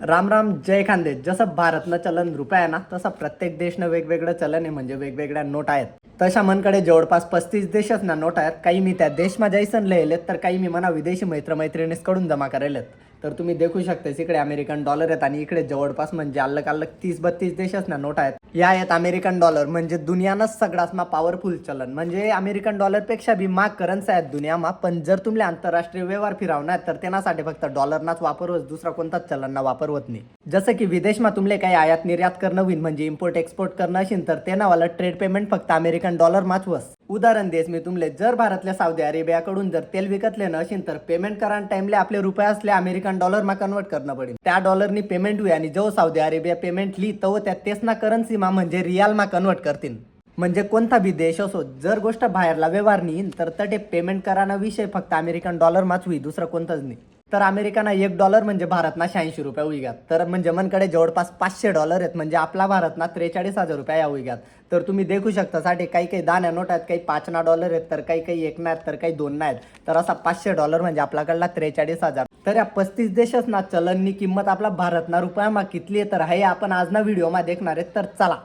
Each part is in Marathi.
राम राम जय खांदे जसं भारतनं चलन रुपया आहे ना तसं प्रत्येक देशनं वेगवेगळं चलन आहे म्हणजे वेगवेगळ्या नोट आहेत. तशा मनकडे जवळपास पस्तीस देशच ना नोट आहेत. काही मी त्या देशमा जायसन लिहिलेत तर काही मी म्हणा विदेशी मैत्रमैत्रिणीकडून जमा करेलेत. तर तुम्ही देखू शकता इकडे अमेरिकन डॉलर आहेत आणि इकडे जवळपास म्हणजे अल्लग अल्लग तीस बत्तीस देशच ना नोट आहेत. या आहेत अमेरिकन डॉलर म्हणजे दुनियानंच सगळ्यात मा पॉवरफुल चलन. म्हणजे अमेरिकन डॉलरपेक्षा बी महाग करन्सी आहेत दुनियामा पण जर तुम्ही आंतरराष्ट्रीय व्यवहार फिरावणार तर त्यांनासाठी फक्त डॉलरनाच वापरवत दुसरा कोणताच चलनना होत नाही. जसं की विदेशमा तुमले काही आयात निर्यात करणं होईल म्हणजे इम्पोर्ट एक्सपोर्ट करणं असेल तर ते नावाला ट्रेड पेमेंट फक्त अमेरिकन डॉलर माच वस उदाहरण देस मी तुमले. जर भारतल्या साऊदी अरेबियाकडून जर तेल विकतले नसेल तर पेमेंट करा टाइमले आपले रुपये असले अमेरिकन डॉलर मा कन्वर्ट करणं पडेल त्या डॉलरनी पेमेंट होई आणि जो साऊदी अरेबिया पेमेंट ली तो त्या तेच ना करन्सी मा म्हणजे रियाल मा कन्वर्ट करतील म्हणजे कोणता बी देश असो जर गोष्ट बाहेरला व्यवहार नाही तर तटे पेमेंट कराना विषय फक्त अमेरिकन डॉलर माच होई दुसरं कोणताच नाही तर अमेरिकाना एक डॉलर म्हणजे भारतना शहाऐंशी रुपये उईगात तर म्हणजे मनकडे जवळपास पाचशे डॉलर आहेत म्हणजे आपला भारतना त्रेचाळीस हजार रुपये या उईगात तर तुम्ही देखू शकता साठी काही काही दाण्या नोट आहेत काही पाचना डॉलर आहेत तर काही काही एक नाही आहेत तर काही दोन ना आहेत. तर असा पाचशे डॉलर म्हणजे आपल्याकडला त्रेचाळीस हजार. तर या पस्तीस देशच ना चलननी किंमत आपला भारतना रुपयामा कितली आहे तर हे आपण आजना व्हिडिओमा देखणार आहेत. तर चला.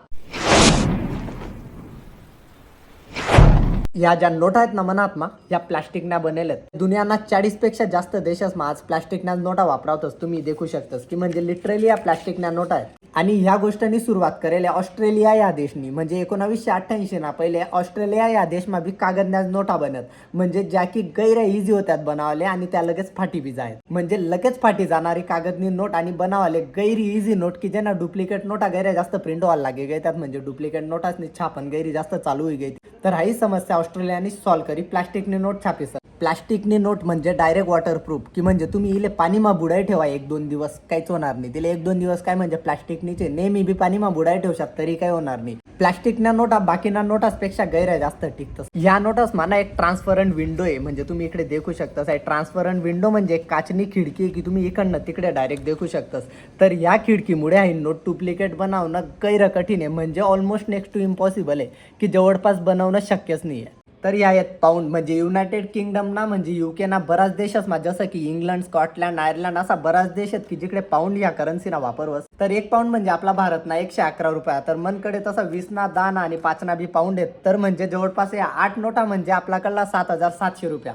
या ज्या नोटा आहेत ना मनात्मा या प्लास्टिकना बनेलेत दुनियाना चाळीसपेक्षा जास्त देशासमा आज प्लास्टिकना नोटा वापरवतच तुम्ही देखू शकतास की म्हणजे लिटरली या प्लास्टिकना नोटा आहेत. आणि ह्या गोष्टींनी सुरुवात करेल ऑस्ट्रेलिया या देशनी. म्हणजे एकोणावीसशे अठ्ठ्याऐंशी ना पहिले ऑस्ट्रेलिया या देशमा बी कागदन्याज नोटा बनत. म्हणजे ज्या की गैर इझी होत्यात बनावले आणि त्या लगेच फाटी बी जायत. म्हणजे लगेच फाटी जाणारी कागदनी नोट आणि बनावले गैरी इझी नोट की ज्यांना डुप्लिकेट नोटा गैर जास्त प्रिंट व्हायला लागे गए त्यात म्हणजे डुप्लिकेट नोटासनी छापन गैरी जास्त चालू होई गई तर ही समस्या ऑस्ट्रेलियाने सॉल्व्ह करी प्लास्टिकनी नोट छापी सर प्लास्टिकनी नोट म्हणजे डायरेक्ट वॉटरप्रूफ की म्हणजे तुम्ही इले पाणीमा बुडाई ठेवा एक दोन दिवस काहीच होणार नाही. तिला एक दोन दिवस काय म्हणजे प्लास्टिकनीचे नेहमी बी पाणीमा बुडाई ठेवू शकता तरी काही होणार नाही. प्लास्टिकना नोटा बाकीना नोटासपेक्षा गैर जास्त टिकतस या नोटास मला एक ट्रान्सपरंट विंडो आहे. म्हणजे तुम्ही इकडे देखू शकतास. ट्रान्सपरंट विंडो म्हणजे एक काचनी खिडकी आहे की तुम्ही इकडनं तिकडे डायरेक्ट देखू शकतास. तर या खिडकीमुळे आहे नोट डुप्लिकेट बनवणं गैर कठीण आहे. म्हणजे ऑलमोस्ट नेक्स्ट टू इम्पॉसिबल आहे. की जवळपास बनवणं शक्यच नाही आहे तर या आहेत पाऊंड. म्हणजे युनायटेड किंगडम ना म्हणजे युके ना बराच देश मा जसं की इंग्लंड स्कॉटलँड आयर्लंड असा बराच देश आहेत की जिकडे पाऊंड या करन्सीना वापरवस. तर एक पाऊंड म्हणजे आपला भारत ना एकशे अकरा रुपया. तर मनकडे तसा वीस ना दहा आणि पाच ना बी पाऊंड आहेत. तर म्हणजे जवळपास या आठ नोटा म्हणजे आपल्याकडला सात हजार सातशे रुपया.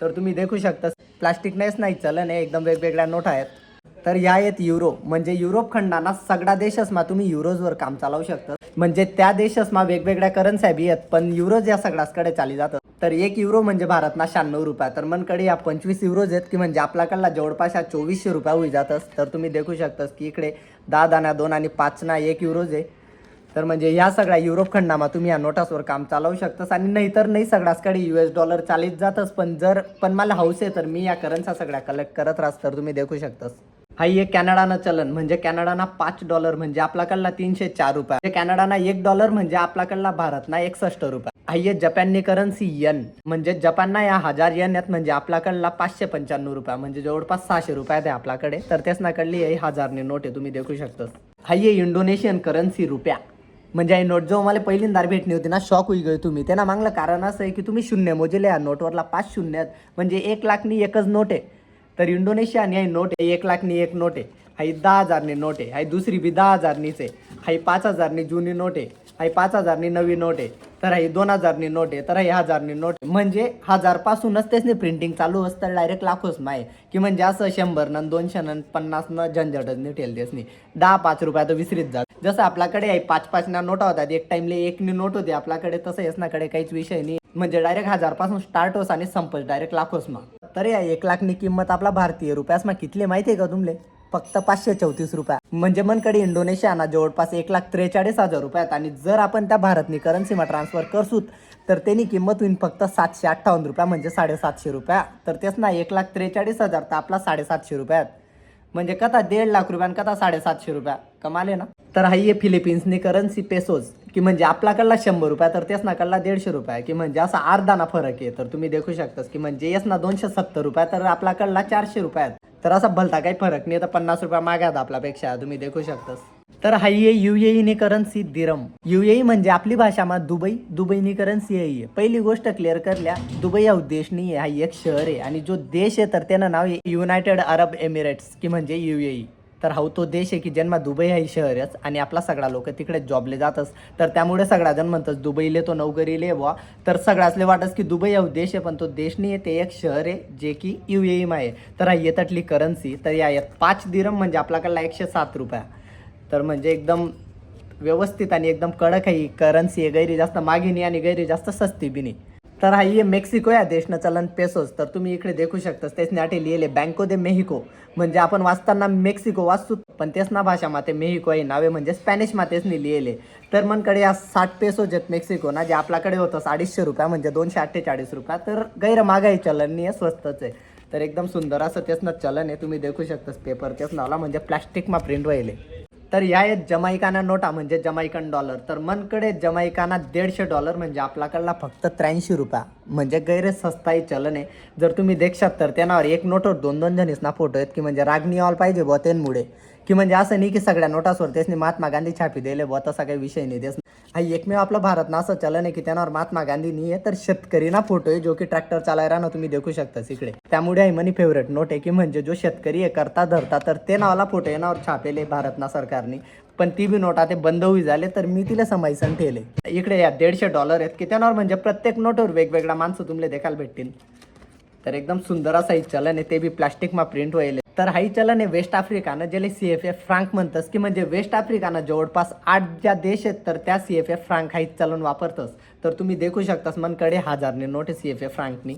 तर तुम्ही देखू शकता. प्लास्टिक नाहीच नाही चलन आहे. एकदम वेगवेगळ्या नोटा आहेत. तर या आहेत युरो म्हणजे युरोप खंडाना सगळा देशच मा तुम्ही युरोजवर काम चालवू शकता. म्हणजे त्या देशच मा वेगवेगळ्या करन्स्या बी आहेत पण युरोज या सगळ्याचकडे चाली जातात. तर एक युरो म्हणजे भारतना शहाण्णव रुपया तर मनकडे या पंचवीस युरोज आहेत की म्हणजे आपल्याकडला जवळपास या चोवीसशे रुपया होई जातस तर तुम्ही देखू शकतास की इकडे दहा दाना दोन आणि पाच ना एक युरोज आहे. तर म्हणजे ह्या सगळ्या युरोप खंडामा तुम्ही या नोटासवर काम चालवू शकतास आणि नाही तर नाही सगळ्याचकडे यू एस डॉलर चालीत जातच पण जर पण मला हौस आहे तर मी या करन्सा सगळ्या कलेक्ट करत राहास तर तुम्ही देखू शकतास. हाई एक कॅनडानं चलन म्हणजे कॅनडाना पाच डॉलर म्हणजे आपल्याकडला तीनशे चार रुपये. म्हणजे कॅनडाना एक डॉलर म्हणजे आपल्याकडला भारतना एकसष्ट रुपये. हा ये जपाननी करन्सी यन म्हणजे जपानना या हजार यन आहेत म्हणजे आपल्याकडला पाचशे पंच्याण्णव रुपये म्हणजे जवळपास सहाशे रुपये आहे आपल्याकडे. तर तेच नाकडली ही हजारने नोट आहे तुम्ही देखू शकता. हाय ये इंडोनेशियन करन्सी रुपया. म्हणजे ही नोट जो मला पहिल्यांदा भेटली होती ना शॉक होई गई तुम्ही. त्यांना मागलं कारण असं आहे की तुम्ही शून्य मोजले या नोटवरला पाच शून्य आहेत. म्हणजे एक लाखनी एकच नोट आहे. तर इंडोनेशिया आणि नोट आहे एक लाखनी एक नोट आहे हाई दहा हजारनी नोट आहे हाई दुसरी बी दहा हजारनीच आहे हाई पाच हजारनी जुनी नोट आहे हाई पाच हजारनी नवी नोट आहे तर हाई दोन हजारनी नोट आहे तर हाई हजारनी नोट आहे. म्हणजे हजार पासूनच तेच नाही प्रिंटिंग चालू असतं डायरेक्ट लाखोच माय. की म्हणजे असं शंभर न दोनशे न पन्नास न झंझटच नाही ठेल नाही दहा पाच रुपया तर विसरीत जात. जसं आपल्याकडे आहे पाच पाच ना नोटा होतात एक टाइमले एकनी नोट होती आपल्याकडे तसं येसनाकडे काहीच विषय नाही. म्हणजे डायरेक्ट हजारपासून स्टार्ट होस आणि संपल डायरेक्ट लाखोस मग. तर या एक लाखनी किंमत आपला भारतीय रुपयास मग कितले माहिती आहे का तुमले? फक्त पाचशे चौतीस रुपया. म्हणजे मनकडे इंडोनेशियाना जवळपास एक लाख त्रेचाळीस हजार रुपयात आणि जर आपण त्या भारतनी करन्सीमा ट्रान्सफर करसूत तर त्यांनी किंमत होईल फक्त सातशे अठ्ठावन्न रुपया म्हणजे साडेसातशे रुपया. तर तेच ना एक लाख त्रेचाळीस हजार तर आपला साडेसातशे रुपयात. म्हणजे कथा दीड लाख रुपयान कथा साडेसातशे रुपया. कमाले ना? तर हाही आहे फिलिपिन्सनी करन्सी पेसोज की म्हणजे आपल्याकडला शंभर रुपया तर तेच ना कडला दीडशे रुपया. की म्हणजे असा अर्धा ना फरक आहे तर तुम्ही देखू शकतास. की म्हणजे येस ना दोनशे सत्तर रुपया तर आपल्याकडला चारशे रुपयात तर असा भलता काही फरक नाही तर पन्नास रुपया मागात आपल्यापेक्षा तुम्ही देखू शकतास. तर हा आहे युएई नी करन्सी दिरम. युएई म्हणजे आपली भाषामा दुबई दुबईनी करन्सी आहे पहिली गोष्ट क्लिअर करल्या दुबई हा देश नाही आहे हा एक शहर आहे. आणि जो देश आहे तर त्यानं नाव आहे युनायटेड अरब एमिरेट्स की म्हणजे युएई तर हा तो देश आहे की जन्म दुबई आहे शहरच आणि आपला सगळा लोक तिकडे जॉबले जातच. तर त्यामुळे सगळा जण म्हणतात दुबईले तो नोकरीले बुवा. तर सगळ्यासले वाटस की दुबई हा देश आहे पण तो देश नाही आहे ते एक शहर आहे जे की यू एम आहे. तर हा येतातली करन्सी तर या यात पाच दिरम म्हणजे आपल्याकडला एकशे सात रुपया. तर म्हणजे एकदम व्यवस्थित आणि एकदम कडक आहे करन्सी आहे गैरी जास्त मागिनी नाही आणि गैरी जास्त सस्ती बी नाही. तर हा ये मेक्सिको या देशनं चलन पेसोस. तर तुम्ही इकडे देखू शकता तेच नाटे लिहिले बँको दे मेहिको. म्हणजे आपण वाचताना मेक्सिको वाचतो पण तेच ना भाषा माते मेहिको आहे नावे म्हणजे स्पॅनिश मातेचनी लिहिले. तर मनकडे या साठ पेसो जेत मेक्सिको ना जे आपल्याकडे होतं अडीचशे रुपया म्हणजे दोनशे अठ्ठेचाळीस रुपया तर गैर चलननी चलन नाही आहे स्वस्तच आहे. तर एकदम सुंदर असं तेच ना चलन आहे तुम्ही देखू शकतास पेपर तेच नावला म्हणजे प्लॅस्टिकमा प्रिंट व्हायले. तर या आहेत जमाईकाना नोटा म्हणजे जमाईकन डॉलर तर मनकडे जमायकाना दीडशे डॉलर म्हणजे आपल्याकडला फक्त त्र्याऐंशी रुपया. म्हणजे गैरे चलन. आहे जर तुम्ही देखशात तर त्यानावर एक नोटवर दोन दोन जणीस ना फोटो आहेत की म्हणजे रागणी ऑल पाहिजे बुवा त्यांमुळे की म्हणजे असं नाही की सगळ्या नोटासवर त्यासनी महात्मा गांधी छापी दिले बुवा तसा काही विषय नाही. तेच हा एकमेव आपलं भारत ना असं चलन आहे की त्यांना महात्मा गांधी नाही आहे तर शेतकरी ना फोटो आहे जो की ट्रॅक्टर चालायला ना तुम्ही देखू शकता इकडे. त्यामुळे आहे मनी फेवरेट नोट आहे की म्हणजे जो शेतकरी आहे करता धरता तर ते नावाला फोटो आहे नावर छापेले भारत ना सरकारने. पण ती बी नोट आता बंद होई झाले तर मी तिला समायसन ठेवले. इकडे या दीडशे डॉलर आहेत की त्यावर म्हणजे प्रत्येक नोटवर वेगवेगळ्या माणसं तुमले देखायला भेटतील. तर एकदम सुंदर असा एक चलन आहे ते बी प्लास्टिकमा प्रिंट व्हायले. तर हाई चलन आहे वेस्ट आफ्रिकानं ज्याला सी एफ एफ फ्रांक म्हणतस की म्हणजे वेस्ट आफ्रिकानं जवळपास आठ ज्या देश आहेत तर त्या सी एफ एफ फ्रांक हाई चलन वापरतस. तर तुम्ही देखू शकतास मनकडे हजारने नोट आहे सी एफ एफ फ्रांकनी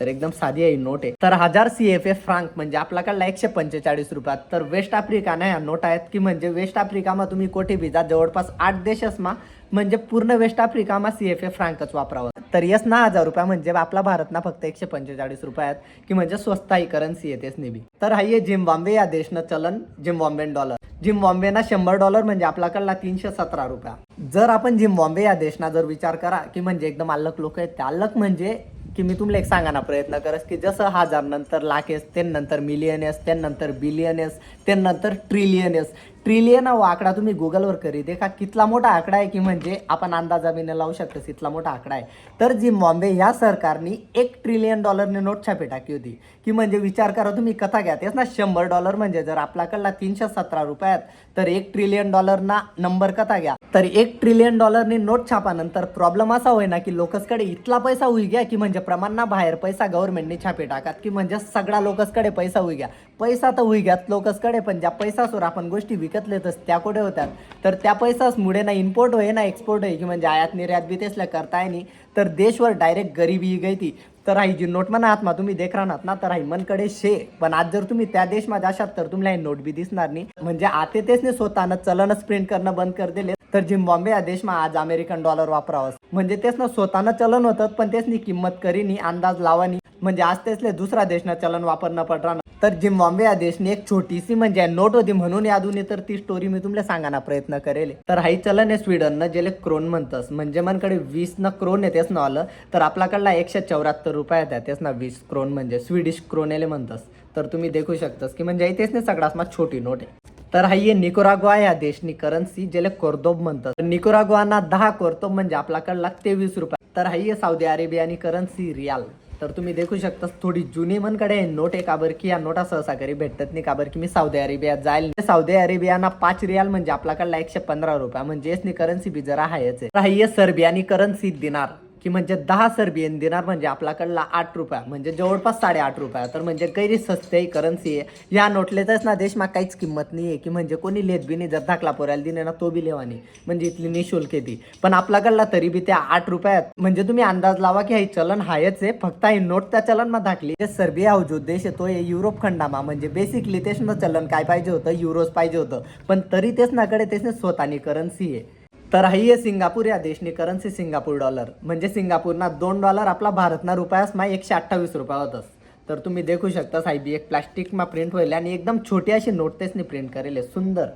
तर एकदम साधी आहे नोट. आहे तर हजार सी एफ एफ फ्रांक म्हणजे आपल्याकडला एकशे पंचेचाळीस रुपयात. तर वेस्ट आफ्रिकानं ह्या नोट आहेत की म्हणजे वेस्ट आफ्रिकामा तुम्ही कोठे बी जा जवळपास आठ देशसमा म्हणजे पूर्ण वेस्ट आफ्रिकामा सी एफ ए फ्रांकच वापरावं. तर यस ना हजार रुपया म्हणजे आपला भारत ना फक्त एकशे पंचेचाळीस रुपये आहेत की म्हणजे स्वस्ताही करन्सी येतेच नेहमी तर हा ये झिम्बाब्वे या देशनं चलन झिम्बाब्वेन डॉलर झिम्बाब्वेना शंभर डॉलर म्हणजे आपल्याकडला तीनशे सतरा रुपया. जर आपण झिम्बाब्वे या देशना जर विचार करा की म्हणजे एकदम अल्लक लोक आहेत ते अल्लक म्हणजे की मी तुम्हाला एक सांगा ना प्रयत्न करस की जसं हजार नंतर लाख येस त्यानंतर मिलियन येस त्यानंतर बिलियन येस त्यानंतर ट्रिलियन येस ट्रिलियन हा आकडा तुम्ही गुगलवर करी देखा कितला मोठा आकडा आहे की म्हणजे आपण अंदाजाबीने लावू शकतो इतला मोठा आकडा आहे. तर झिम्बाब्वे ह्या सरकारने एक ट्रिलियन डॉलरने नोट छापे टाकी होती. की म्हणजे विचार करा तुम्ही कथा घ्या. तेच ना शंभर डॉलर म्हणजे जर आपल्याकडला तीनशे सतरा रुपयात तर एक ट्रिलियन डॉलरना नंबर कथा घ्या. तर एक ट्रिलियन डॉलरनी नोट छापानंतर प्रॉब्लेम असा होईना की लोकसकडे इतला पैसा होई घ्या की म्हणजे प्रमाणना बाहेर पैसा गव्हर्नमेंटने छापे टाकात की म्हणजे सगळा लोकसकडे पैसा होई घ्या. पैसा तर होई घ्यात लोकसकडे पण ज्या पैसासवर आपण गोष्टी विकत लेतच त्या कुठे होतात? तर त्या पैसाच मुळे ना इम्पोर्ट होय ना एक्सपोर्ट होय की म्हणजे आयात निर्यात बी तेसल्या करताय नाही तर देशवर डायरेक्ट गरिबी गई ती तर ही जी नोट म्हणा आत्मा तुम्ही देख राहणार ना तर ही मनकडे शे. पण आज जर तुम्ही त्या देशमध्ये असाल तर तुम्हाला ही नोट बी दिसणार नाही म्हणजे आते तेच नाही स्वतःनं चलनच प्रिंट करणं बंद कर दिले. तर झिम्बॉम्बे या देशमा आज अमेरिकन डॉलर वापरावं. म्हणजे तेच ना स्वतःनं चलन होतं पण तेचनी किंमत करीनी अंदाज लावानी. म्हणजे आज तेचले दुसरा देशनं चलन वापरणं पडणार तर झिम्बॉम्बे या देशने एक छोटीशी म्हणजे नोट होती म्हणून यादून तर ती स्टोरी मी तुम्हाला सांगायला प्रयत्न करेल. तर हाई चलन आहे स्वीडननं जेले क्रोन म्हणतस. म्हणजे मनकडे वीस न क्रोन तेच ना आलं तर आपल्याकडला एकशे चौऱ्याहत्तर रुपये येतात तेच ना वीस क्रोन म्हणजे स्वीडिश क्रोनेले म्हणतस. तर तुम्ही देखू शकतास की म्हणजे तेच नाही सगळ्यात छोटी नोट आहे. तर हा ये निकोराग्वा या देशनी करन्सी ज्याला कोर्दोब म्हणतात. निकोरागुआना दहा कोर्तोब म्हणजे आपल्याकडला तेवीस रुपये. तर हा ये सौदी अरेबियानी करन्सी रियाल. तर तुम्ही देखू शकता थोडी जुनी मनकडे नोट आहे काबर की या नोटा सहसा घरी भेटत नाही काबर की मी सौदी अरेबियात जाईल. सौदी अरेबियाना पाच रियाल म्हणजे आपल्याकडला एकशे पंधरा रुपया. म्हणजे यासनी करन्सी बी जरा आहेच आहे. तर सर्बियानी करन्सी दिनार. की म्हणजे दहा सर्बियन दिनार म्हणजे आपल्याकडला आठ रुपया. म्हणजे जवळपास साडेआठ रुपया. तर म्हणजे गैरी सस्ते करन्सी आहे या नोटलेतच ना देशमा काहीच किंमत नाही आहे की म्हणजे कोणी लेत बी नाही जर धाकला पोरायला दिने ना तो बी लेवानी. म्हणजे इथली निशुल्क आहे ती पण आपल्याकडला तरी बी त्या आठ रुपयात म्हणजे तुम्ही अंदाज लावा की हे चलन हायच आहे. फक्त ही नोट त्या चलन मग धाकली. जे सर्बिया हा जो देश आहे तो आहे युरोप खंडामा. म्हणजे बेसिकली तेच ना चलन काय पाहिजे होतं? युरोज पाहिजे होतं. पण तरी तेच नाकडे तेच स्वतःनी करन्सी आहे. तर ही आहे सिंगापूर या देशनी करन्सी सिंगापूर डॉलर म्हणजे सिंगापूरना दोन डॉलर आपला भारतना रुपयास मा एकशे अठ्ठावीस रुपया होतस तर तुम्ही देखू शकता साहेब एक प्लास्टिकमा प्रिंट होईल आणि एकदम छोटी अशी नोट तेचनी प्रिंट करेल आहे. सुंदर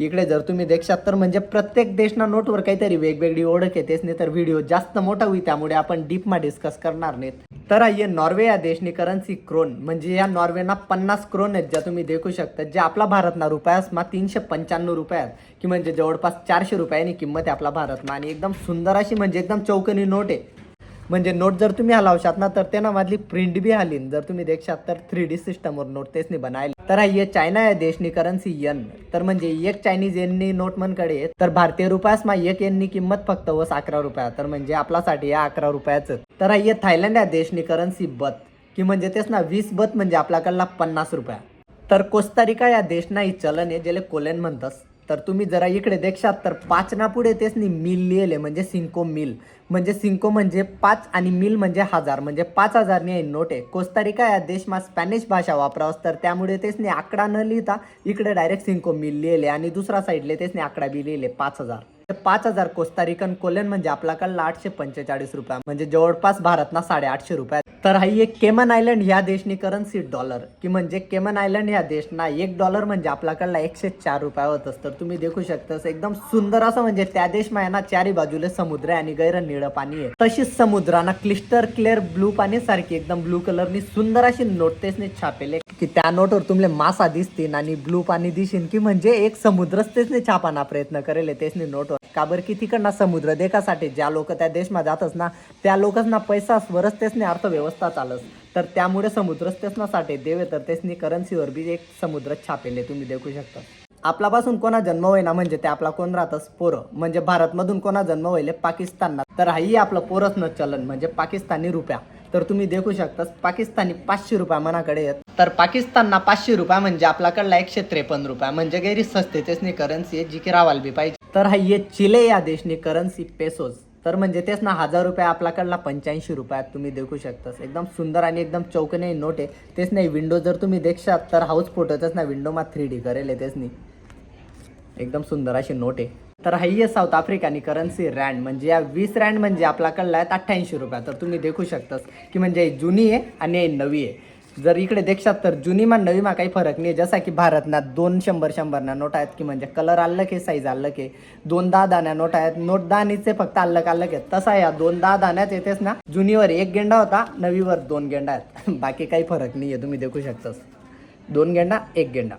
इकडे जर तुम्ही देखशात तर म्हणजे प्रत्येक देशना नोटवर काहीतरी वेगवेगळी ओळख आहे तेच नाही तर व्हिडिओ जास्त मोठा होईल त्यामुळे आपण डीपमा डिस्कस करणार नाहीत. तर ये नॉर्वे या देशनी करन्सी क्रोन म्हणजे या नॉर्वेना पन्नास क्रोन आहेत ज्या तुम्ही देखू शकता जे आपला भारतना रुपयास मा तीनशे पंच्याण्णव रुपयात की म्हणजे जवळपास चारशे रुपयानी किंमत आहे आपला भारतमा. आणि एकदम सुंदर अशी म्हणजे एकदम चौकनी नोट आहे. म्हणजे नोट जर तुम्ही हलावशात ना तर त्यांना मधली प्रिंट बी हालीन. जर तुम्ही देखशात तर थ्री डी सिस्टमवर नोट तेच बनायला. तर हा ये चायना या देशनी करन्सी यन तर म्हणजे एक चायनीज येननी नोट मनकडे तर भारतीय रुपयास मा एक येननी किंमत फक्त वस अकरा रुपया. तर म्हणजे आपल्यासाठी या अकरा रुपयाच. तर हा ये थायलंड या देशनी करन्सी बत. की म्हणजे तेच ना वीस बत म्हणजे आपल्याकडला पन्नास रुपया. तर कोस्तारिका या देशनाही चलन आहे ज्याला कोलेन म्हणतात तर तुम्ही जरा इकडे देखशात तर पाचना पुढे तेच नाही मिल लिहिले म्हणजे सिंको मिल. म्हणजे सिंको म्हणजे पाच आणि मिल म्हणजे हजार म्हणजे पाच हजारने आहे नोट आहे. कोस्तारिका या देशमा स्पॅनिश भाषा वापरावस तर त्यामुळे तेच नाही आकडा न लिहिता इकडे डायरेक्ट सिंको मिल लिहिले आणि दुसरा साईडले तेच नाही आकडा बी लिहिले पाच हजार. पाच हजार कोस्तारिकन कोलेन म्हणजे आपल्याकडला आठशे पंचेचाळीस रुपया म्हणजे जवळपास भारतना साडेआठशे रुपया. तर हाई एक केमन आयलंड ह्या देशनी करन्सी डॉलर की म्हणजे केमन आयलंड ह्या देशना एक डॉलर म्हणजे आपल्याकडला एकशे चार रुपया होतच तर तुम्ही देखू शकतास एकदम सुंदर असं म्हणजे त्या देशमा आहे ना चारी बाजूले समुद्र आहे आणि गैर निळं पाणी आहे. तशीच समुद्राना क्लिस्टर क्लिअर ब्लू पाणी सारखी एकदम ब्लू कलरनी सुंदर अशी नोटतेसने छापेले की त्या नोटवर तुमले मासा दिसतील आणि ब्लू पाणी दिसेन की म्हणजे एक समुद्रच तेचने छापाना प्रयत्न करेल तेचने नोटवर का बरं की तिकडना समुद्र देखासाठी ज्या लोक त्या देशमा जातच ना त्या लोकच ना पैसा स्वरच तेचने अर्थव्यवस्था चालस. तर त्यामुळे समुद्रच तेचनासाठी देवे तर तेचनी करन्सीवर बी एक समुद्र छापेले तुम्ही देखू शकता. आपल्यापासून कोणा जन्म होईना म्हणजे ते आपला कोण राहतस पोरं. म्हणजे भारतमधून कोणा जन्म व्हायले पाकिस्तानना. तर हाही आपलं पोरच न चलन म्हणजे पाकिस्तानी रुपया. तर तुम्ही देखू शकता पाकिस्तानी पाचशे रुपया मनाकडे येत. तर पाकिस्तानना पाचशे रुपया म्हणजे आपल्याकडला एकशे त्रेपन्न रुपया. म्हणजे गैरी सस्ते तेचनी करन्सी आहे जी की रावाल बी पाहिजे. तर हा ये चिले या देशनी करन्सी पेसोज तर म्हणजे तेच ना हजार रुपये आपल्याकडला पंच्याऐंशी रुपयात तुम्ही देखू शकतास. एकदम सुंदर आणि एकदम चौकने नोट आहे. तेच नाही विंडो जर तुम्ही देखशात तर हाऊस फोटोच ना विंडोमा थ्री डी करेल तेच नाही एकदम सुंदर अशी नोट आहे. तर हाई आहे साऊथ आफ्रिकानी करन्सी रँड म्हणजे या वीस रँड म्हणजे आपल्याकडला आहेत अठ्ठ्याऐंशी रुपया तर तुम्ही देखू शकतास की म्हणजे जुनी आहे आणि नवी आहे. जर इकडे देखशात तर जुनीमा नवीमा काही फरक नाही. जसा की भारतना दोन शंभर शंभरना नोट आहेत की म्हणजे कलर आलं आहे साईज आलं आहे दोन दहा दाण्या नोट आहेत. नोट दाणीचे फक्त आल्लक आल्लक आहेत तसा या दोन दहा दाण्यात येतेच ना. जुनीवर एक गेंडा होता नवीवर दोन गेंडा आहेत. बाकी काही फरक नाही आहे तुम्ही देखू शकतास. दोन गेंडा एक गेंडा.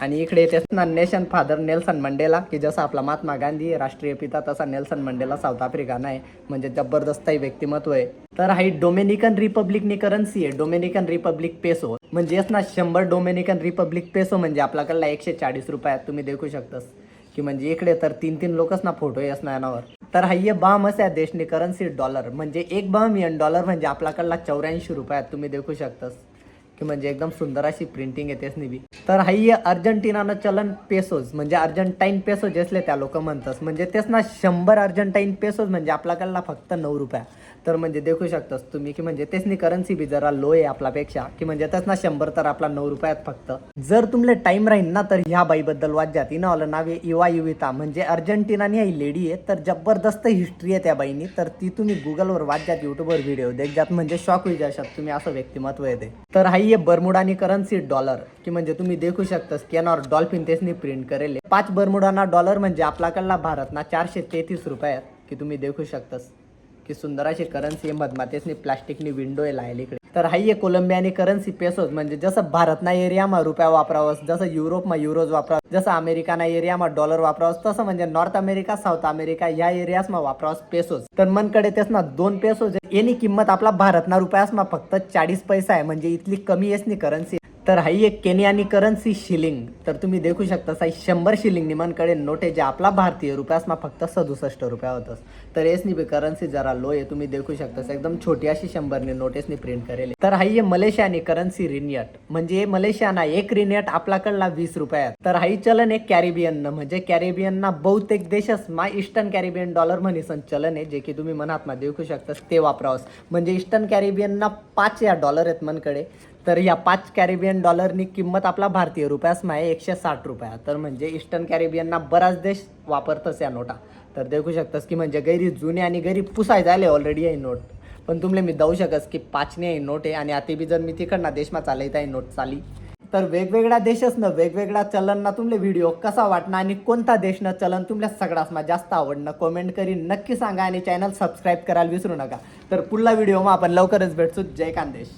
आणि इकडे येतेच ना नेशन फादर नेल्सन मंडेला की जसा आपला महात्मा गांधी राष्ट्रीय पिता तसा नेल्सन मंडेला साऊथ आफ्रिकाना आहे म्हणजे जबरदस्त ही व्यक्तिमत्व आहे. तर हा डोमिनिकन रिपब्लिकनी करन्सी आहे डोमिनिकन रिपब्लिक पेसो. म्हणजेच ना शंभर डोमिनिकन रिपब्लिक पेसो म्हणजे आपल्याकडला एकशे चाळीस रुपयात तुम्ही देखू शकतास. की म्हणजे इकडे तर तीन तीन लोकच ना फोटो येस ना यानावर. तर हाय बाम बामस या देशनी करन्सी डॉलर म्हणजे एक बामियन डॉलर म्हणजे आपल्याकडला चौऱ्याऐंशी रुपयात तुम्ही देखू शकतास. की म्हणजे एकदम सुंदर अशी प्रिंटिंग आहे तेच बी तर हाई अर्जेंटिनानं चलन पेसोज म्हणजे अर्जंटाईन पेसो जेसले त्या लोक म्हणतात. म्हणजे तेच ना शंभर अर्जंटाईन पेसोज म्हणजे आपल्याकडला फक्त नऊ रुपया. तर म्हणजे देखू शकतास तुम्ही की म्हणजे तेचनी करन्सी बी जरा लो आहे आपल्यापेक्षा. की म्हणजे तेच ना शंभर तर आपला नऊ रुपयात फक्त. जर तुमले टाईम राहील ना तर ह्या बाईबद्दल वाद्यात हिनं आलं नाव आहे इवा युविता म्हणजे अर्जेंटिनानी ही लेडी आहे तर जबरदस्त हिस्ट्री आहे त्या बाईनी. तर ती तुम्ही गुगलवर वाद्यात युट्यूबवर व्हिडिओ देखजात म्हणजे शॉक होईल जाशात तुम्ही असं व्यक्तिमत्व येते तर हाई आहे बर्मुडानी करन्सी डॉलर की म्हणजे तुम्ही देखू शकता स्कॅनर डॉल्फिन तेसनी प्रिंट करेल. पाच बर्मुडाना डॉलर म्हणजे आपल्याकडला भारतना चारशे तेहतीस रुपयात की तुम्ही देखू शकतास की सुंदर अशी करन्सी आहे मधमातेसनी प्लास्टिकनी विंडो लायली इकडे. तर हाई आहे आणि करन्सी पेसोज म्हणजे जसं भारतना एरियामा रुपया वापरावस जसं युरोपमा युरोज वापरावस जसं अमेरिकाना एरियामा डॉलर वापरावस तसं म्हणजे नॉर्थ अमेरिका साऊथ अमेरिका या एरियासमा वापरावस पेसोज तर मनकडे तेच ना दोन पेसोज यानी किंमत आपला भारतना रुपयासमा फक्त चाळीस पैसा आहे म्हणजे इथली कमी येसनी करन्सी तर हाई एक केनियानी करन्सी शिलिंग तर तुम्ही देखू शकता साई शंभर शिलिंग निमांकडे नोट आहे जे आपला भारतीय रुपयासमा फक्त सदुसष्ट रुपया होतस. तर एसनी बी करन्सी जरा लो आहे तुम्ही देखू शकता एकदम छोटी अशी शंभरने नोटेसनी प्रिंट करेल. तर हाई मलेशियानी करन्सी रिनियट म्हणजे मलेशियाना एक रिनियट आपल्याकडला वीस रुपयात. तर हाई चलन एक कॅरिबियन म्हणजे कॅरिबियनना बहुतेक देशच मा ईस्टर्न कॅरिबियन डॉलर म्हणीसन चलन आहे जे की तुम्ही मनात मा देखू शकतास ते वापरावस. म्हणजे ईस्टर्न कॅरिबियनना पाच या डॉलर आहेत मनकडे. तर या पाच कॅरिबियन डॉलरनी किंमत आपला भारतीय रुपयास आहे एकशे साठ रुपया. तर म्हणजे ईस्टर्न कॅरिबियनना बराच देश वापरतच या नोटा. तर देखू शकतास की म्हणजे गैरी जुने आणि गैरी पुसाय झाले ऑलरेडी आहे नोट. पण तुमले मी जाऊ शकस की पाचने आहे नोट आहे आणि आता बी जर मी तिकडना देशमा चालत आहे नोट चाली. तर वेगवेगळ्या देशसनं वेगवेगळ्या चलनना तुमले व्हिडिओ कसा वाटणार आणि कोणता देशनं चलन तुमल्या सगळ्यासमा जास्त आवडणं कमेंट करी नक्की सांगा आणि चॅनल सबस्क्राईब करायला विसरू नका. तर पुढला व्हिडिओ मग आपण लवकरच भेटतो जय कांदेश.